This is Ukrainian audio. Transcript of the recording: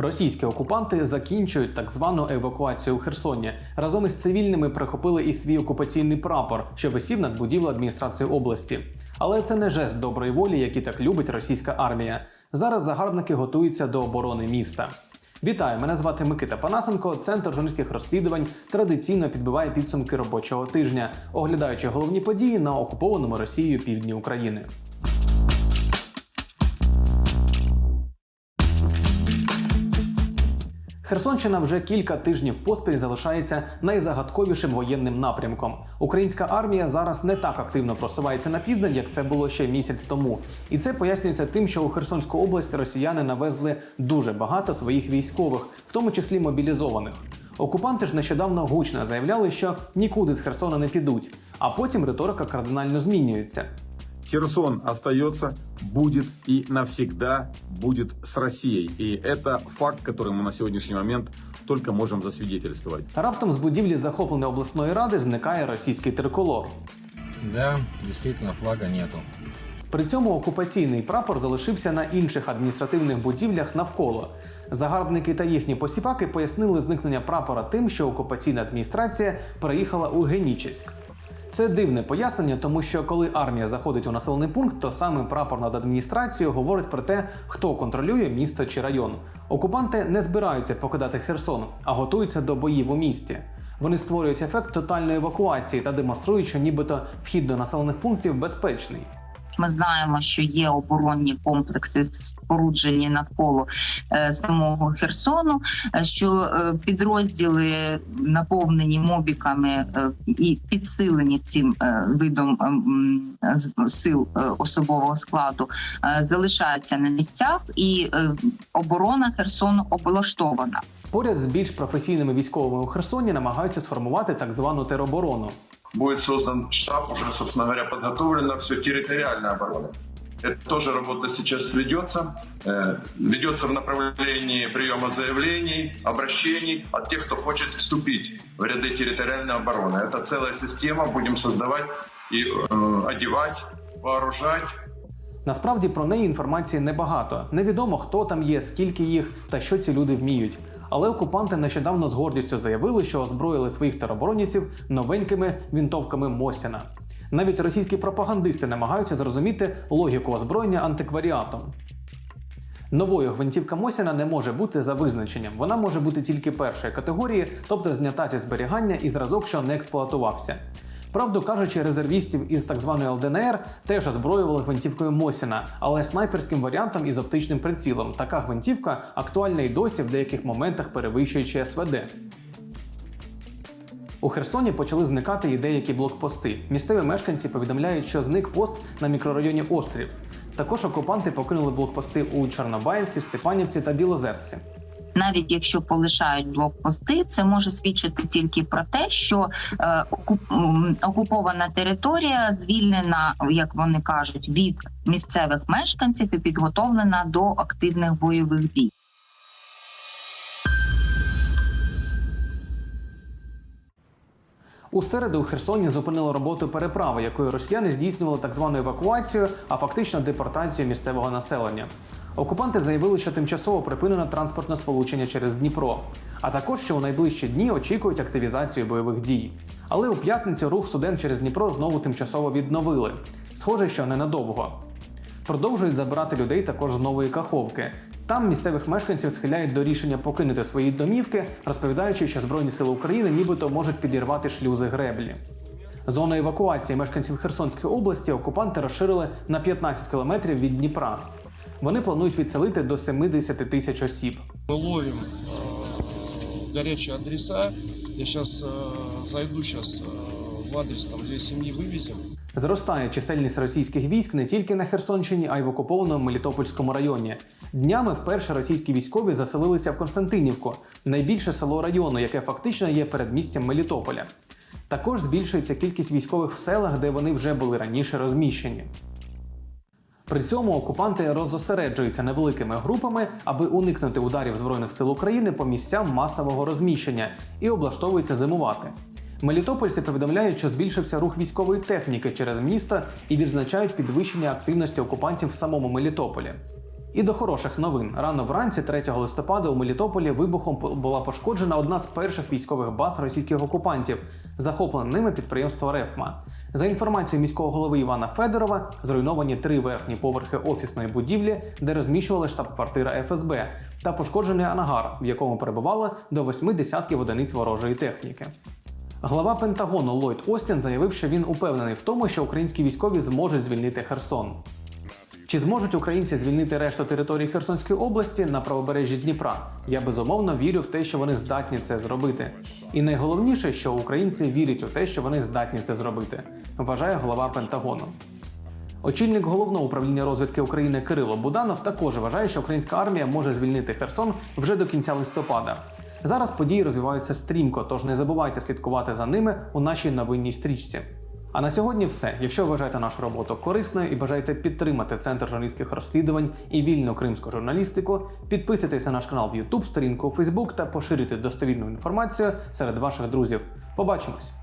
Російські окупанти закінчують так звану евакуацію у Херсоні. Разом із цивільними прихопили і свій окупаційний прапор, що висів над будівлею адміністрації області. Але це не жест доброї волі, який так любить російська армія. Зараз загарбники готуються до оборони міста. Вітаю, мене звати Микита Панасенко. Центр журналістських розслідувань традиційно підбиває підсумки робочого тижня, оглядаючи головні події на окупованому Росією півдні України. Херсонщина вже кілька тижнів поспіль залишається найзагадковішим воєнним напрямком. Українська армія зараз не так активно просувається на південь, як це було ще місяць тому. І це пояснюється тим, що у Херсонську область росіяни навезли дуже багато своїх військових, в тому числі мобілізованих. Окупанти ж нещодавно гучно заявляли, що нікуди з Херсона не підуть, а потім риторика кардинально змінюється. Херсон остается, будет и навсегда будет с Россией. И это факт, который мы на сегодняшний момент только можем засвидетельствовать. Раптом з будівлі захопленої обласної ради зникає російський триколор. Да, действительно, флага нету. При цьому окупаційний прапор залишився на інших адміністративних будівлях навколо. Загарбники та їхні посіпаки пояснили зникнення прапора тим, що окупаційна адміністрація переїхала у Генічеськ. Це дивне пояснення, тому що коли армія заходить у населений пункт, то саме прапор над адміністрацією говорить про те, хто контролює місто чи район. Окупанти не збираються покидати Херсон, а готуються до боїв у місті. Вони створюють ефект тотальної евакуації та демонструють, що нібито вхід до населених пунктів безпечний. Ми знаємо, що є оборонні комплекси споруджені навколо е, самого Херсону. е, Що е, підрозділи наповнені мобіками і підсилені цим видом е, з- сил особового складу, залишаються на місцях, і оборона Херсону облаштована. Поряд з більш професійними військовими у Херсоні намагаються сформувати так звану тероборону будет создан штаб, уже, собственно говоря, подготовлена все территориальная оборона. Это тоже работа сейчас ведется. Э, Ведется в направлении приема заявлений, обращений от тех, кто хочет вступить в ряды территориальной обороны. Это целая система, будем создавать и э, одевать, вооружать, Насправді про неї інформації небагато. Невідомо, хто там є, скільки їх та що ці люди вміють. Але окупанти нещодавно з гордістю заявили, що озброїли своїх тероборонівців новенькими вінтовками Мосіна. Навіть російські пропагандисти намагаються зрозуміти логіку озброєння антикваріатом. Новою гвинтівка Мосіна не може бути за визначенням. Вона може бути тільки першої категорії, тобто знята зі зберігання і зразок, що не експлуатувався. Правду кажучи, резервістів із так званої ЛДНР теж озброювали гвинтівкою Мосіна, але снайперським варіантом із оптичним прицілом. Така гвинтівка актуальна й досі в деяких моментах перевищуючи СВД. У Херсоні почали зникати і деякі блокпости. Місцеві мешканці повідомляють, що зник пост на мікрорайоні Острів. Також окупанти покинули блокпости у Чорнобаївці, Степанівці та Білозерці. Навіть якщо полишають блокпости, це може свідчити тільки про те, що е, окуп- окупована територія звільнена, як вони кажуть, від місцевих мешканців і підготовлена до активних бойових дій. У середу у Херсоні зупинили роботу переправи, якою росіяни здійснювали так звану евакуацію, а фактично депортацію місцевого населення. Окупанти заявили, що тимчасово припинено транспортне сполучення через Дніпро, а також що у найближчі дні очікують активізацію бойових дій. Але у п'ятницю рух суден через Дніпро знову тимчасово відновили. Схоже, що ненадовго. Продовжують забирати людей також з нової каховки. Там місцевих мешканців схиляють до рішення покинути свої домівки, розповідаючи, що Збройні сили України нібито можуть підірвати шлюзи греблі. Зону евакуації мешканців Херсонської області окупанти розширили на 15 кілометрів від Дніпра. Вони планують відселити до 70 тисяч осіб. Мы ловим э, горячие адреса. Я сейчас зайду сейчас в адрес там две семьи вывезем. Зростає чисельність російських військ не тільки на Херсонщині, а й в окупованому Мелітопольському районі. Днями вперше російські військові заселилися в Константинівку, найбільше село району, яке фактично є передмістям Мелітополя. Також збільшується кількість військових в селах, де вони вже були раніше розміщені. При цьому окупанти розосереджуються невеликими групами, аби уникнути ударів Збройних сил України по місцям масового розміщення і облаштовуються зимувати. Мелітопольці повідомляють, що збільшився рух військової техніки через місто і відзначають підвищення активності окупантів в самому Мелітополі. І до хороших новин. Рано вранці, 3 листопада, у Мелітополі вибухом була пошкоджена одна з перших військових баз російських окупантів, захоплене ними підприємство Рефма. За інформацією міського голови Івана Федорова, зруйновані три верхні поверхи офісної будівлі, де розміщували штаб-квартира ФСБ, та пошкоджений ангар, в якому перебувало до восьми десятків одиниць ворожої техніки. Глава Пентагону Ллойд Остін заявив, що він упевнений в тому, що українські військові зможуть звільнити Херсон. Чи зможуть українці звільнити решту території Херсонської області на правобережжі Дніпра? Я безумовно вірю в те, що вони здатні це зробити. І найголовніше, що українці вірять у те, що вони здатні це зробити, вважає голова Пентагону. Очільник головного управління розвідки України Кирило Буданов також вважає, що українська армія може звільнити Херсон вже до кінця листопада. Зараз події розвиваються стрімко, тож не забувайте слідкувати за ними у нашій новинній стрічці. А на сьогодні все. Якщо вважаєте нашу роботу корисною і бажаєте підтримати центр журналістських розслідувань і вільну кримську журналістику, підписуйтесь на наш канал в YouTube, сторінку у Facebook та поширюйте достовірну інформацію серед ваших друзів. Побачимось!